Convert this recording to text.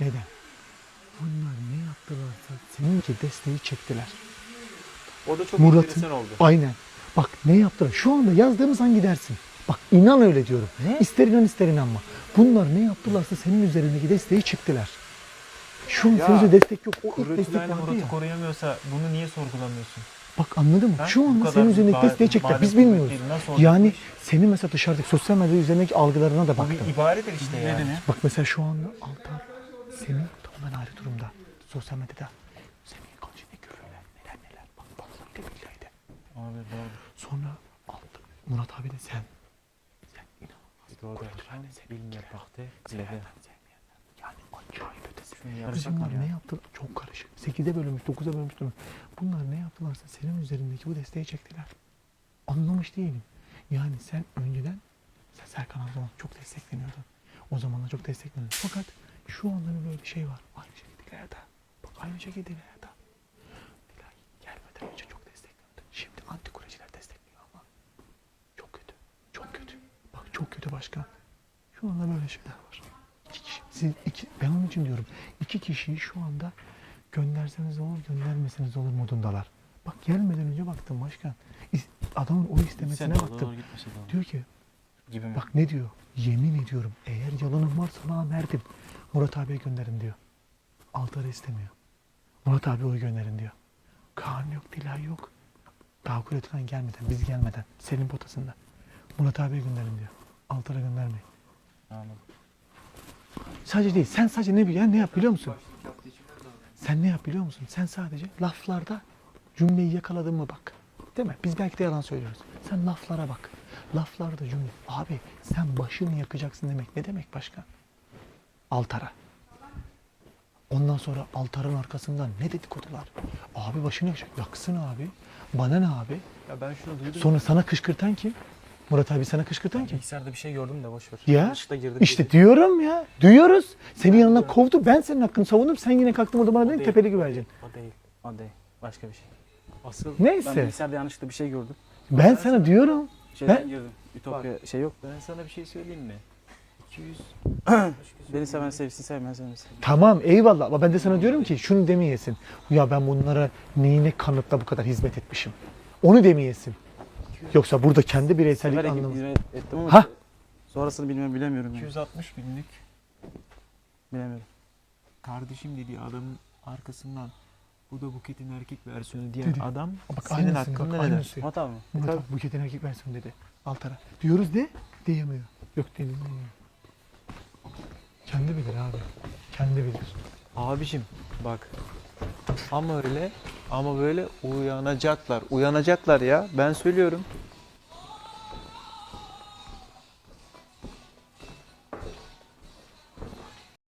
Neden? Bunlar ne yaptılarsa seninki desteği çektiler. O da çok Murat'ın enteresan oldu. aynen. Bak ne yaptılar? Şu anda yazdığımız an gidersin. Bak inan öyle diyorum. Ne? İster inan ister inanma. Bunlar ne yaptılarsa senin üzerindeki desteği çektiler. Şu an senin destek yok. O ilk destek vardı Murat'ı ya. koruyamıyorsa bunu niye sorgulamıyorsun? Bak anladın mı? Ha? Şu Bu anda senin üzerindeki desteği çektiler. Biz bilmiyoruz. Yani senin mesela dışarıdaki sosyal medya üzerindeki algılarına da Bu baktım. bir ibaredir işte yani. Bak mesela şu anda Altar senin tamamen ayrı durumda. Sosyal medyada senin kalçında küfürler neler neler. Bak bak de billahi. Abi doğru. Sonra Altar, Murat abi de sen. Sen inanılmaz. Doğru. Kuretülen'de sen Bilmiyorum bak de. Sevenden sevmeyenler. Yani acayip ötesi. Biz bunlar ya? ne yaptı? Çok karışık. 8'e bölünmüş, 9'a bölünmüş. Bunlar ne yaptılarsa senin üzerindeki bu desteği çektiler. Anlamış değilim. Yani sen önceden sen Serkan abi zaman çok destekleniyordun. O zamanlar çok destekleniyordun. Fakat şu anda bir böyle bir şey var. Aynı şekilde Dilaya'da. Bak aynı şekilde Dilaya'da. Dilay gelmeden önce çok destekliyordu. Şimdi anti kureciler destekliyor ama çok kötü. Çok kötü. Bak çok kötü başkan. Şu anda böyle şeyler var. İki kişi, siz iki, ben onun için diyorum. iki kişiyi şu anda gönderseniz olur, göndermeseniz olur modundalar. Bak gelmeden önce baktım başkan. Adamın o istemesine baktım. Diyor ki Gibi mi? bak ne diyor? Yemin ediyorum eğer yalanım varsa namerdim. Murat abiye gönderin diyor. Altar'ı istemiyor. Murat abi oy gönderin diyor. Kaan yok, Dilay yok. Daha üretilen gelmeden, biz gelmeden. Senin potasında. Murat abiye gönderin diyor. Altar'a göndermeyin. Anladım. Sadece değil. Sen sadece ne biliyor, ne yap biliyor musun? Sen ne yap biliyor musun? Sen sadece laflarda cümleyi yakaladın mı bak. Değil mi? Biz belki de yalan söylüyoruz. Sen laflara bak. Laflarda cümle. Abi sen başını yakacaksın demek. Ne demek başka? Altara. Ondan sonra altarın arkasından ne dedikodular? Abi başını yakacak. Yaksın abi. Bana ne abi? Ya ben şunu duydum. Sonra sana kışkırtan kim? Murat abi sana kışkırtan kim? Bilgisayarda bir şey gördüm de boş ver. Ya Yanlışlıkla girdim. işte diyorum ya. Duyuyoruz. Senin yanına kovdu. Ben senin hakkını savundum. Sen yine kalktın orada bana dedin değil. tepeli güvercin. O değil. O değil. Başka bir şey. Asıl Neyse. ben bilgisayarda yanlışlıkla bir şey gördüm. Ben sana diyorum. Şeyden Ben- girdim. Ütopya şey yok. Ben sana bir şey söyleyeyim mi? 200 Beni seven sevsin sevmeyen sevmesin. Tamam eyvallah ama ben de sana diyorum ki şunu demeyesin. Ya ben bunlara neyine kanıtla bu kadar hizmet etmişim. Onu demeyesin. Yoksa burada kendi bireysellik Severek anlamı. hizmet ettim ama Ha? sonrasını bilmiyorum bilemiyorum. Yani. 260 binlik Bilemiyorum. kardeşim dediği adamın arkasından bu da Buket'in erkek versiyonu diyen Dedi. adam Bak senin aynısı, hakkında bak ne der? aynısı. Ama tamam. Murat abi Buket'in erkek versiyonu dedi. Altara. Diyoruz de diyemiyor. Yok diyemiyor. Kendi bilir abi. Kendi bilir. Abicim bak ama öyle ama böyle uyanacaklar. Uyanacaklar ya. Ben söylüyorum.